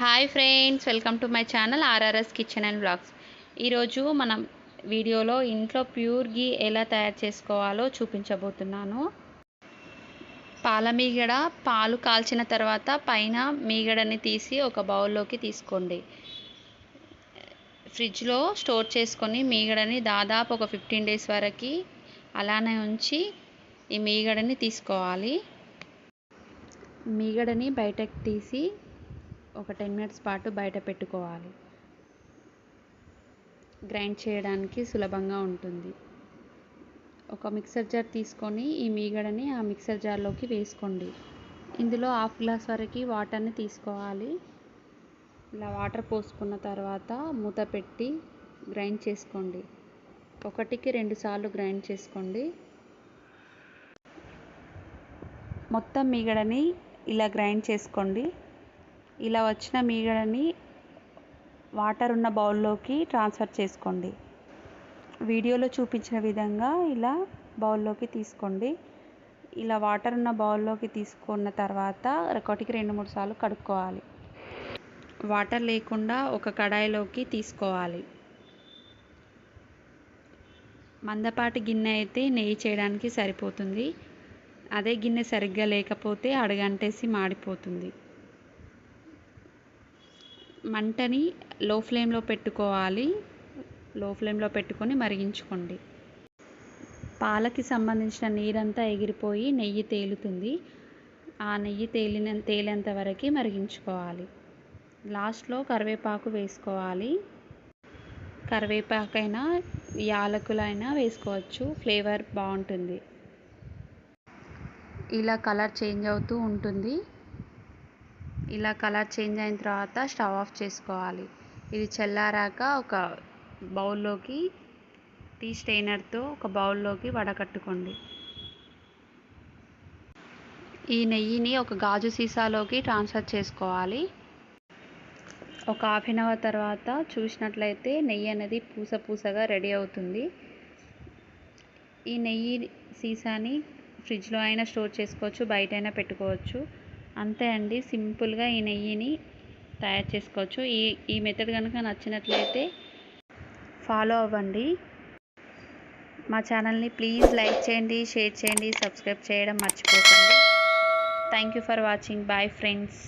Hi friends welcome to my channel RRS kitchen and blogs ఈరోజు మనం వీడియోలో ఇంట్లో ప్యూర్ గీ ఎలా తయారు చేసుకోవాలో చూపించబోతున్నాను. పాల మీగడ పాలు కాల్చిన తర్వాత పైన మీగడని తీసి ఒక బౌల్లోకి తీసుకోండి. ఫ్రిడ్జ్లో స్టోర్ చేసుకొని మీగడని దాదాపు ఒక ఫిఫ్టీన్ డేస్ వరకు అలానే ఉంచి ఈ మీగడని తీసుకోవాలి. మీగడని బయటకు తీసి ఒక టెన్ మినిట్స్ పాటు బయట పెట్టుకోవాలి. గ్రైండ్ చేయడానికి సులభంగా ఉంటుంది. ఒక మిక్సర్ జార్ తీసుకొని ఈ మీగడని ఆ మిక్సర్ జార్లోకి వేసుకోండి. ఇందులో హాఫ్ గ్లాస్ వరకు వాటర్ని తీసుకోవాలి. ఇలా వాటర్ పోసుకున్న తర్వాత మూత పెట్టి గ్రైండ్ చేసుకోండి. ఒకటికి రెండు సార్లు గ్రైండ్ చేసుకోండి. మొత్తం మీగడని ఇలా గ్రైండ్ చేసుకోండి. ఇలా వచ్చిన మీగడని వాటర్ ఉన్న బౌల్లోకి ట్రాన్స్ఫర్ చేసుకోండి. వీడియోలో చూపించిన విధంగా ఇలా బౌల్లోకి తీసుకోండి. ఇలా వాటర్ ఉన్న బౌల్లోకి తీసుకున్న తర్వాత ఒకటికి రెండు మూడు సార్లు కడుక్కోవాలి. వాటర్ లేకుండా ఒక కడాయిలోకి తీసుకోవాలి. మందపాటి గిన్నె అయితే నెయ్యి చేయడానికి సరిపోతుంది. అదే గిన్నె సరిగ్గా లేకపోతే అడగంటేసి మాడిపోతుంది. మంటని లో ఫ్లేమ్లో పెట్టుకోవాలి. లో ఫ్లేమ్లో పెట్టుకొని మరిగించుకోండి. పాలకి సంబంధించిన నీరంతా ఎగిరిపోయి నెయ్యి తేలుతుంది. ఆ నెయ్యి తేలిన తేలేంత వరకు మరిగించుకోవాలి. లాస్ట్లో కరివేపాకు వేసుకోవాలి. కరివేపాకైనా యాలకులైనా వేసుకోవచ్చు. ఫ్లేవర్ బాగుంటుంది. ఇలా కలర్ చేంజ్ అవుతూ ఉంటుంది. ఇలా కలర్ చేంజ్ అయిన తర్వాత స్టవ్ ఆఫ్ చేసుకోవాలి. ఇది చల్లారాక ఒక బౌల్లోకి టీ స్టెయినర్తో ఒక బౌల్లోకి వడకట్టుకోండి. ఈ నెయ్యిని ఒక గాజు సీసాలోకి ట్రాన్స్ఫర్ చేసుకోవాలి. ఒక హాఫ్ అన్ అవర్ తర్వాత చూసినట్లయితే నెయ్యి అనేది పూస పూసగా రెడీ అవుతుంది. ఈ నెయ్యి సీసాని ఫ్రిడ్జ్లో అయినా స్టోర్ చేసుకోవచ్చు బయట అయినా పెట్టుకోవచ్చు. అంతే అండి. సింపుల్గా ఈ నెయ్యిని తయారు చేసుకోవచ్చు. ఈ ఈ మెథడ్ కనుక నచ్చినట్లయితే ఫాలో అవ్వండి. మా ఛానల్ని ప్లీజ్ లైక్ చేయండి షేర్ చేయండి సబ్స్క్రైబ్ చేయడం మర్చిపోకండి. Thank you for watching. Bye friends.